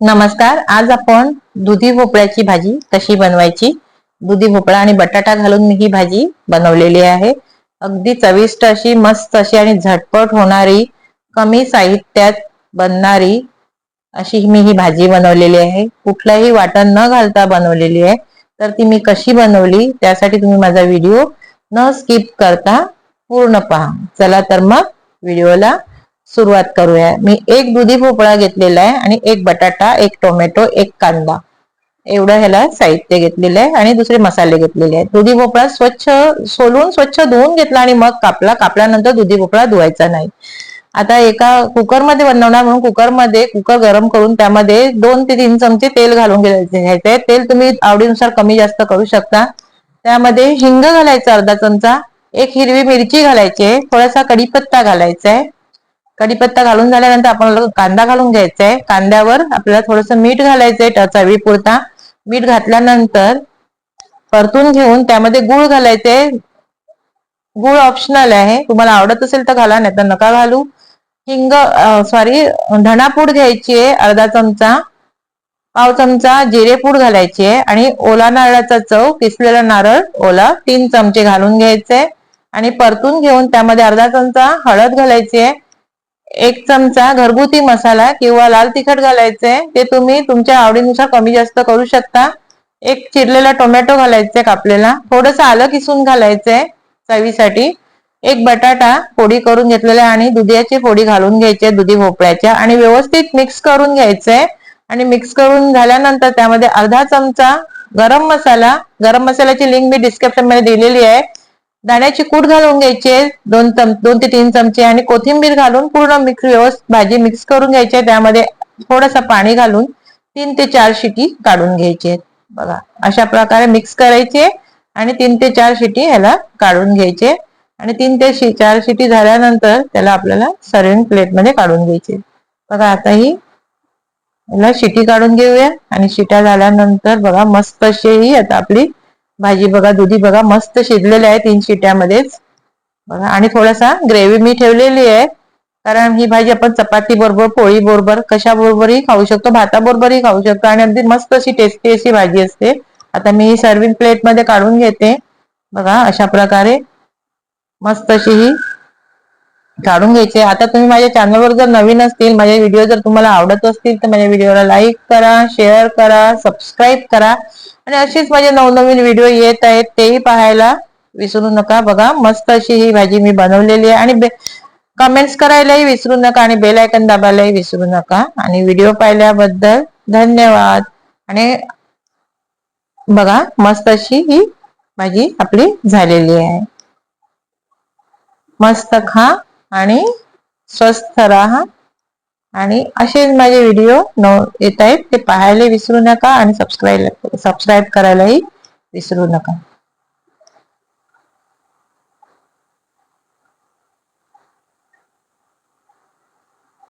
नमस्कार आज आपण दुधी भोपळ्याची भाजी कशी बनवायची? दुधी भोपळा आणि बटाटा घालून मी ही भाजी बनवलेली आहे. अगदी चविष्ट अशी मस्त अशी आणि झटपट होणारी कमी साहित्यात बनणारी अशी मी ही भाजी बनवलेली आहे. कुठलंही वाटण न घालता बनवलेली आहे. तर ती मी कशी बनवली त्यासाठी तुम्ही माझा व्हिडिओ न स्किप करता पूर्ण पहा. चला तर मग व्हिडिओला सुरुवात करूया. मी एक दुधी भोपळा घेतलेला आहे आणि एक बटाटा एक टोमॅटो एक कांदा. एवढं ह्याला साहित्य घेतलेलं आहे आणि दुसरे मसाले घेतलेले आहेत. दुधी भोपळा स्वच्छ सोलून स्वच्छ धुवून घेतला आणि मग कापला. कापल्यानंतर दुधी भोपळा धुवायचा नाही. आता एका कुकरमध्ये बनवणार म्हणून कुकरमध्ये कुकर गरम करून त्यामध्ये दोन ते तीन चमचे तेल घालून घ्यायचे. तेल तुम्ही आवडीनुसार कमी जास्त करू शकता. त्यामध्ये हिंग घालायचं अर्धा चमचा एक हिरवी मिरची घालायची थोडासा कढीपत्ता घालायचा आहे. कढीपत्ता घालून झाल्यानंतर आपण कांदा घालून घ्यायचा आहे कांद्यावर आपल्याला थोडस मीठ घालायचंय चवीपुरता मीठ घातल्यानंतर परतून घेऊन त्यामध्ये गुळ घालायचे गुळ ऑप्शनल आहे. तुम्हाला आवडत असेल तर घाला नाही तर नका घालू. हिंग सॉरी धणापूड घ्यायची आहे अर्धा चमचा. पाव चमचा जिरेपूड घालायची आहे आणि ओला नारळाचा चव किसलेला नारळ ओला तीन चमचे घालून घ्यायचे आणि परतून घेऊन त्यामध्ये अर्धा चमचा हळद घालायची आहे एक चमचा घरगुती मसाला किंवा लाल तिखट घालायचंय ते तुम्ही तुमच्या आवडीनुसार कमी जास्त करू शकता. एक चिरलेला टोमॅटो घालायचंय कापलेला. थोडस आलं किसून घालायचंय चवीसाठी. एक बटाटा फोडी करून घेतलेला आणि दुधियाची फोडी घालून घ्यायची दुधी भोपळ्याच्या. आणि व्यवस्थित मिक्स करून घ्यायचंय आणि मिक्स करून झाल्यानंतर त्यामध्ये अर्धा चमचा गरम मसाला. गरम मसाल्याची लिंक मी डिस्क्रिप्शनमध्ये दिलेली आहे. दाण्याची कूट घालून घ्यायचे दोन चम दोन ते तीन चमचे आणि कोथिंबीर घालून पूर्ण मिक्स व्यवस्थित भाजी मिक्स करून घ्यायची. त्यामध्ये थोडस पाणी घालून तीन ते चार शिटी काढून घ्यायचे. बघा अशा प्रकारे मिक्स करायचे आणि तीन ते चार शिटी ह्याला काढून घ्यायचे. आणि तीन ते चार शिटी झाल्यानंतर त्याला आपल्याला सर्विंग प्लेटमध्ये काढून घ्यायचे. बघा आता ही याला शिटी काढून घेऊया. आणि शिट्या झाल्यानंतर बघा मस्त अशी ही आता आपली भाजी बघा दुधी बघा मस्त शिजलेली आहे तीन शिट्यामध्येच. बघा आणि थोडासा ग्रेव्ही मी ठेवलेली आहे. कारण ही भाजी आपण चपाती बरोबर पोळी बरोबर कशा बरोबरही खाऊ शकतो भाताबरोबरही खाऊ शकतो आणि अगदी मस्त अशी टेस्टी अशी भाजी असते. आता मी ही सर्विंग प्लेटमध्ये काढून घेते. बघा अशा प्रकारे मस्त अशी ही काढून घ्यायचे. आता तुम्ही माझ्या चॅनलवर जर नवीन असतील माझे व्हिडिओ जर तुम्हाला आवडत असतील तर माझ्या व्हिडिओला लाईक करा शेअर करा सबस्क्राईब करा. आणि अशीच माझे नवनवीन व्हिडिओ येत आहेत तेही पाहायला विसरू नका. बघा मस्त अशी ही भाजी मी बनवलेली आहे. आणि कमेंट्स करायलाही विसरू नका आणि बेल आयकन दाबायलाही विसरू नका. आणि व्हिडिओ पाहिल्याबद्दल धन्यवाद. आणि बघा मस्त अशी ही भाजी आपली झालेली आहे. मस्त खा. आणि स्वस्थ राहा. आणि असेच माझे व्हिडिओ येत आहेत ते पाहायला विसरू नका आणि सबस्क्राईब सबस्क्राईब करायलाही विसरू नका.